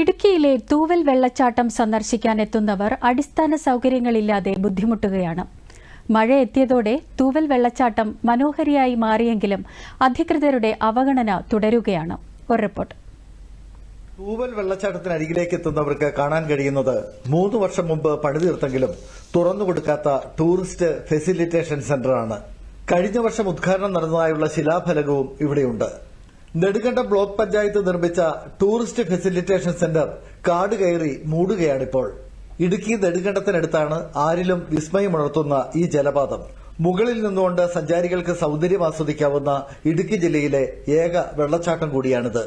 ഇടുക്കിയിലെ തൂവൽ വെള്ളച്ചാട്ടം സന്ദർശിക്കാൻ എത്തുന്നവർ അടിസ്ഥാന സൗകര്യങ്ങളില്ലാതെ ബുദ്ധിമുട്ടുകയാണ്. മഴ എത്തിയതോടെ തൂവൽ വെള്ളച്ചാട്ടം മനോഹരിയായി മാറിയെങ്കിലും അധികൃതരുടെ അവഗണന തുടരുകയാണ്. ഒരു റിപ്പോർട്ട്. തൂവൽ വെള്ളച്ചാട്ടത്തിനരികിലേക്ക് എത്തുന്നവർക്ക് കാണാൻ കഴിയുന്നത് മൂന്ന് വർഷം മുമ്പ് പണിതീർത്തെങ്കിലും തുറന്നുകൊടുക്കാത്ത ടൂറിസ്റ്റ് ഫെസിലിറ്റേഷൻ സെന്ററാണ്. കഴിഞ്ഞ വർഷം ഉദ്ഘാടനം നടന്നതായുള്ള ശിലാഫലകവും ഇവിടെയുണ്ട്. നെടുങ്കണ്ടം ബ്ലോക്ക് പഞ്ചായത്ത് നിർമ്മിച്ച ടൂറിസ്റ്റ് ഫെസിലിറ്റേഷൻ സെന്റർ കാട് കയറി മൂടുകയാണിപ്പോൾ. ഇടുക്കി നെടുങ്കണ്ടത്തിനടുത്താണ് ആരിലും വിസ്മയമുണർത്തുന്ന ഈ ജലപാതം. മുകളിൽ നിന്നുകൊണ്ട് സഞ്ചാരികൾക്ക് സൗന്ദര്യം ആസ്വദിക്കാവുന്ന ഇടുക്കി ജില്ലയിലെ ഏക വെള്ളച്ചാട്ടം കൂടിയാണിത്.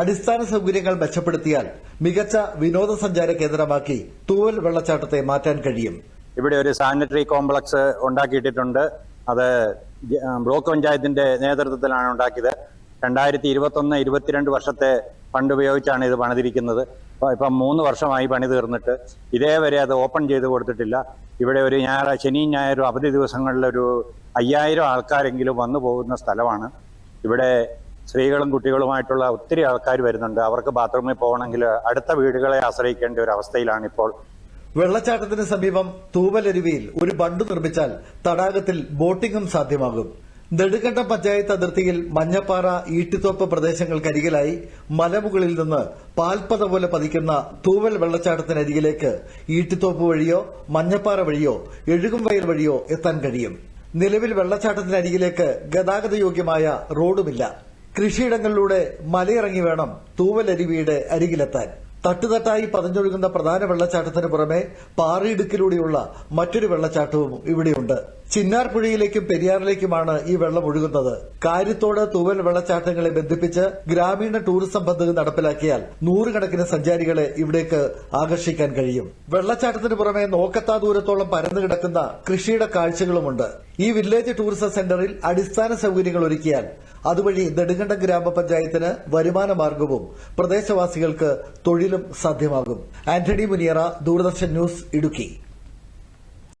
അടിസ്ഥാന സൗകര്യങ്ങൾ മെച്ചപ്പെടുത്തിയാൽ മികച്ച വിനോദസഞ്ചാര കേന്ദ്രമാക്കി തൂവൽ വെള്ളച്ചാട്ടത്തെ മാറ്റാൻ കഴിയും. ഇവിടെ ഒരു സാനിറ്ററി കോംപ്ലക്സ് ഉണ്ടാക്കിയിട്ടുണ്ട് അത് ബ്ലോക്ക് പഞ്ചായത്തിന്റെ നേതൃത്വത്തിലാണ് ഉണ്ടാക്കിയത്. രണ്ടായിരത്തി ഇരുപത്തൊന്ന് ഇരുപത്തിരണ്ട് വർഷത്തെ ഫണ്ട് ഉപയോഗിച്ചാണ് ഇത് പണിതിരിക്കുന്നത്. ഇപ്പം മൂന്ന് വർഷമായി പണി തീർന്നിട്ട് ഇതേവരെ അത് ഓപ്പൺ ചെയ്ത് കൊടുത്തിട്ടില്ല. ഇവിടെ ഒരു ഞായറാഴ്ച ശനിയും ഞായറും അവധി ദിവസങ്ങളിലൊരു അയ്യായിരം ആൾക്കാരെങ്കിലും വന്നു പോകുന്ന സ്ഥലമാണ്. ഇവിടെ സ്ത്രീകളും കുട്ടികളുമായിട്ടുള്ള ഒത്തിരി ആൾക്കാർ വരുന്നുണ്ട്. അവർക്ക് ബാത്റൂമിൽ പോകണമെങ്കിൽ അടുത്ത വീടുകളെ ആശ്രയിക്കേണ്ട ഒരു അവസ്ഥയിലാണ് ഇപ്പോൾ വെള്ളച്ചാട്ടത്തിന് സമീപം തൂവലരുവിയിൽ ഒരു ബണ്ട് നിർമ്മിച്ചാൽ തടാകത്തിൽ ബോട്ടിംഗും സാധ്യമാകും. നെടുങ്കണ്ടം പഞ്ചായത്ത് അതിർത്തിയിൽ മഞ്ഞപ്പാറ ഈട്ടിത്തോപ്പ് പ്രദേശങ്ങൾക്കരികിലായി മലമുകളിൽ നിന്ന് പാൽപ്പത പോലെ പതിക്കുന്ന തൂവൽ വെള്ളച്ചാട്ടത്തിനരികിലേക്ക് ഈട്ടിത്തോപ്പ് വഴിയോ മഞ്ഞപ്പാറ വഴിയോ എഴുകുംവയൽ വഴിയോ എത്താൻ കഴിയും. നിലവിൽ വെള്ളച്ചാട്ടത്തിനരികിലേക്ക് ഗതാഗതയോഗ്യമായ റോഡുമില്ല. കൃഷിയിടങ്ങളിലൂടെ മലയിറങ്ങി വേണം തൂവലരുവിയുടെ അരികിലെത്താൻ. തട്ടുതട്ടായി പതഞ്ഞൊഴുകുന്ന പ്രധാന വെള്ളച്ചാട്ടത്തിന് പുറമെ പാറയിടുക്കിലൂടെയുള്ള മറ്റൊരു വെള്ളച്ചാട്ടവും ഇവിടെയുണ്ട്. ചിന്നാർ പുഴയിലേക്കും പെരിയാറിലേക്കുമാണ് ഈ വെള്ളം ഒഴുകുന്നത്. കാര്യത്തോട് തൂവൽ വെള്ളച്ചാട്ടങ്ങളെ ബന്ധിപ്പിച്ച് ഗ്രാമീണ ടൂറിസം പദ്ധതി നടപ്പിലാക്കിയാൽ നൂറുകണക്കിന് സഞ്ചാരികളെ ഇവിടേക്ക് ആകർഷിക്കാൻ കഴിയും. വെള്ളച്ചാട്ടത്തിന് പുറമെ നോക്കത്താ ദൂരത്തോളം പരന്നു കിടക്കുന്ന കൃഷിയുടെ കാഴ്ചകളുമുണ്ട്. ഈ വില്ലേജ് ടൂറിസം സെന്ററിൽ അടിസ്ഥാന സൗകര്യങ്ങൾ ഒരുക്കിയാൽ അതുവഴി നെടുങ്കണ്ടം ഗ്രാമപഞ്ചായത്തിന് വരുമാന മാർഗവും പ്രദേശവാസികൾക്ക് തൊഴിലും സാധ്യമാകും. Antony Muniyara Doordarshan news Idukki.